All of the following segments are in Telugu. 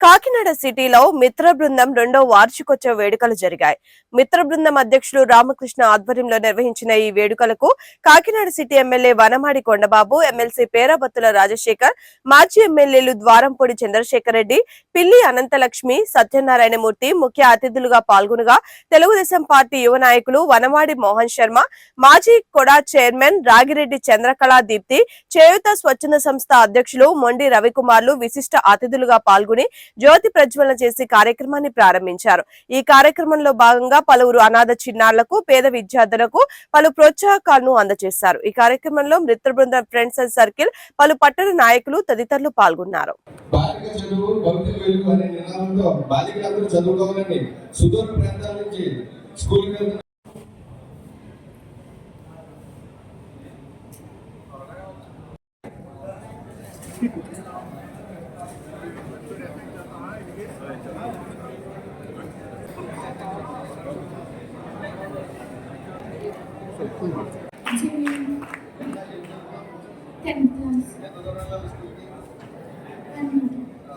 కాకినాడ సిటీలో మిత్ర బృందం రెండో వార్షికోత్సవ వేడుకలు జరిగాయి. మిత్ర బృందం అధ్యక్షులు రామకృష్ణ ఆధ్వర్యంలో నిర్వహించిన ఈ వేడుకలకు Kakinada city MLA Vanamadi Kondababu MLC Perabattula Rajasekhar మాజీ ఎమ్మెల్యేలు ద్వారంపూడి చంద్రశేఖర్ రెడ్డి పిల్లి అనంతలక్ష్మి సత్యనారాయణమూర్తి ముఖ్య అతిథులుగా పాల్గొనగా తెలుగుదేశం పార్టీ యువ నాయకులు వనమాడి మోహన్ శర్మ మాజీ కొడా చైర్మన్ రాగిరెడ్డి చంద్రకళా దీప్తి చేయుత స్వచ్ఛంద సంస్థ అధ్యక్షులు మొండి రవికుమార్లు విశిష్ట అతిథులుగా పాల్గొని జ్యోతి ప్రజ్వలన చేసి కార్యక్రమాన్ని ప్రారంభించారు. ఈ కార్యక్రమంలో భాగంగా పలువురు అనాథ చిన్నారులకు పేద విద్యార్థులకు పలు ప్రోత్సాహకాలను అందజేశారు. ఈ కార్యక్రమంలో మిత్ర బృందం ఫ్రెండ్స్ అండ్ సర్కిల్ పలు పట్టణ నాయకులు తదితరులు పాల్గొన్నారు. బాలిక చదువు భౌతిక వెలుగు అనే నినాదంతో బాలికలందరూ చదువుకోవాలని సుదూర ప్రాంతాల నుంచి స్కూల్కి వెళ్తున్న టెన్త్ క్లాస్ ఎంత దూరం వెళ్ళాలి స్కూల్కి? అనమాట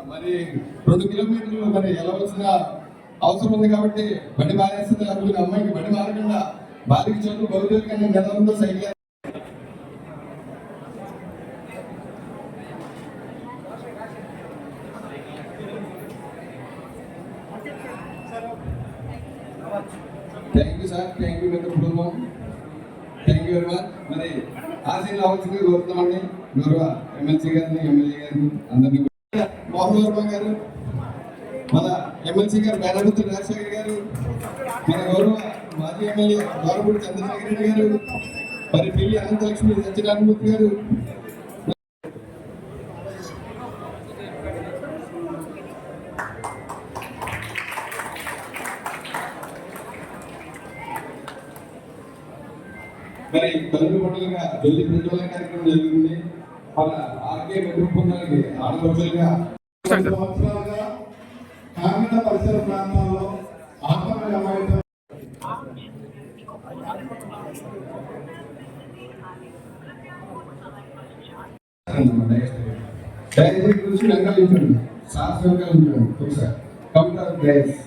మరి రెండు కిలోమీటర్లు మరి వెళ్ళవలసిన అవసరం ఉంది కాబట్టి బండి మానేస్తుంది అనుకునే అమ్మాయికి బండి మారకుండా బాలిక చదువు బౌద్ధులు కానీ నినాదంతో cycle thank you sir thank you మిత్ర కుటుంబం థ్యాంక్ మరి ఆశీలు అవ్వాల్సింది కోరుతున్నామండి. గౌరవ ఎమ్మెల్సీ గారిని ఎమ్మెల్యే గారిని అందరినీ మోహన్ వర్మ గారు మన ఎమ్మెల్సీ గారు మేనగుత్తుల రాజశేఖర్ గారు మన గౌరవ మాజీ ఎమ్మెల్యే గౌరవపూడి చంద్రశేఖర్ రెడ్డి గారు మరి పిల్లి అనంతలక్ష్మి సత్యనారాయణమూర్తి గారు. మరి కళ్ళు పండుగగా జల్లి ప్రజ్వలన కార్యక్రమం జరుగుతుంది మన ఆర్కే కుటుంబానికి ఆడపడుచులుగా సంవత్సరాలుగా కాకినాడ పరిసర ప్రాంతాల్లో అమ్మాయితో దయచేసి ఒకసారి. గ్రేస్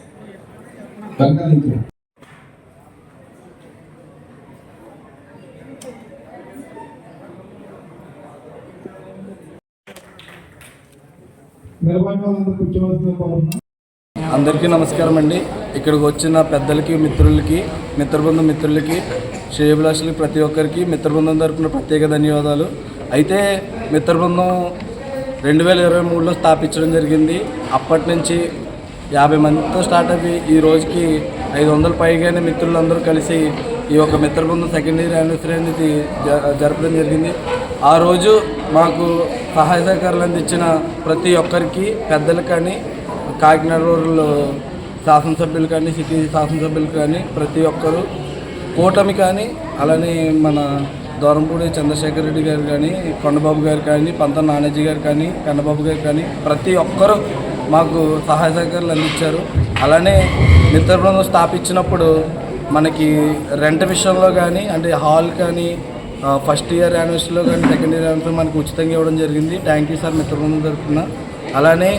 వెంకలించండి అందరికీ నమస్కారం అండి. ఇక్కడికి వచ్చిన పెద్దలకి మిత్రులకి మిత్రబృందం మిత్రులకి శ్రేయభిలాషులకి ప్రతి ఒక్కరికి మిత్రబృందం తరపున ప్రత్యేక ధన్యవాదాలు. అయితే మిత్రబృందం రెండు వేల ఇరవై మూడులో స్థాపించడం జరిగింది. అప్పటి నుంచి యాభై మందితో స్టార్ట్ అయ్యి ఈ రోజుకి ఐదు వందల పైగానే మిత్రులందరూ కలిసి ఈ యొక్క మిత్రబృందం సెకండ్ ఇయర్ యానివర్సరీ అనేది జ- జరపడం జరిగింది. ఆ రోజు మాకు సహాయ సహకారాలు అందించిన ప్రతి ఒక్కరికి పెద్దలు కానీ కాకినాడ రూరల్ శాసనసభ్యులు కానీ సిటీ శాసనసభ్యులు కానీ ప్రతి ఒక్కరు కూటమి కానీ అలానే మన దూరంపూడి చంద్రశేఖర్ రెడ్డి గారు కానీ కొండబాబు గారు కానీ పంత నానాజీ గారు కానీ కన్నబాబు గారు కానీ ప్రతి ఒక్కరూ మాకు సహాయ సహకారాలు అందించారు. అలానే మిత్ర బృందం స్థాపించినప్పుడు మనకి రెంట్ విషయంలో కానీ అంటే హాల్ కానీ ఫస్ట్ ఇయర్ యానివర్సరీలో కానీ సెకండ్ ఇయర్ యానివర్సరీ మనకు ఉచితంగా ఇవ్వడం జరిగింది. థ్యాంక్ యూ సార్ మిత్రులందరూ బృందం తరఫున. అలానే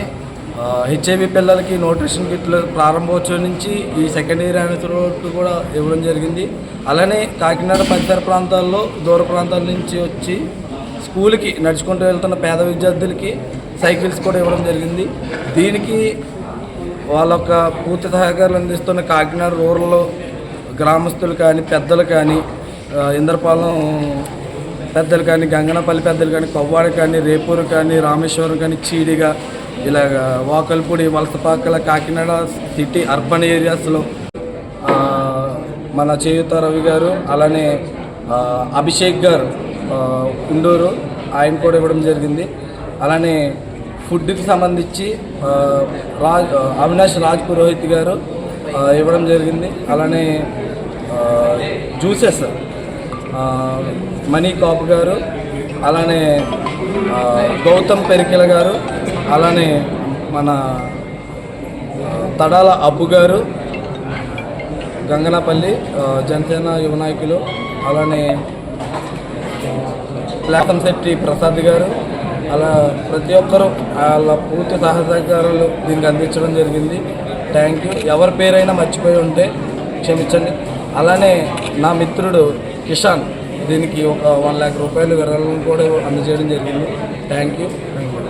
హెచ్ఐవి పిల్లలకి న్యూట్రిషన్ కిట్లు ప్రారంభోత్సవం నుంచి ఈ సెకండ్ ఇయర్ యానివర్సరీ కూడా ఇవ్వడం జరిగింది. అలానే కాకినాడ పరిసర ప్రాంతాల్లో దూర ప్రాంతాల నుంచి వచ్చి స్కూల్కి నడుచుకుంటూ వెళ్తున్న పేద విద్యార్థులకి సైకిల్స్ కూడా ఇవ్వడం జరిగింది. దీనికి వాళ్ళ యొక్క పూర్తి సహకారాలు అందిస్తున్న కాకినాడ రూరల్ గ్రామస్తులు కానీ పెద్దలు కానీ ఇంద్రపాలెం పెద్దలు కానీ గంగనపల్లి పెద్దలు కానీ కొవ్వాడ కానీ రేపూరు కానీ రామేశ్వరం కానీ చీడిగా ఇలాగ వాకల్పూడి వలసపాకల కాకినాడ సిటీ అర్బన్ ఏరియాస్లో మన చేయుత రవి గారు అలానే అభిషేక్ గారు ఉండూరు ఆయన కూడా ఇవ్వడం జరిగింది. అలానే ఫుడ్కి సంబంధించి రాజ్ అవినాష్ రాజ్ పురోహిత్ గారు ఇవ్వడం జరిగింది. అలానే జ్యూసెస్ మనీ మణి కాపు గారు అలానే గౌతమ్ పెరికెల గారు అలానే మన తడాల అబ్బు గారు గంగనపల్లి జనసేన యువ నాయకులు అలానే శెట్టి ప్రసాద్ గారు అలా ప్రతి ఒక్కరూ వాళ్ళ పూర్తి సహసహకారాలు దీనికి అందించడం జరిగింది. థ్యాంక్ యూ ఎవరి పేరైనా మర్చిపోయి ఉంటే క్షమించండి. అలానే నా మిత్రుడు కిషాన్ దీనికి ఒక వన్ ల్యాక్ రూపాయలు విరాళం కూడా అందజేయడం జరిగింది. Thank you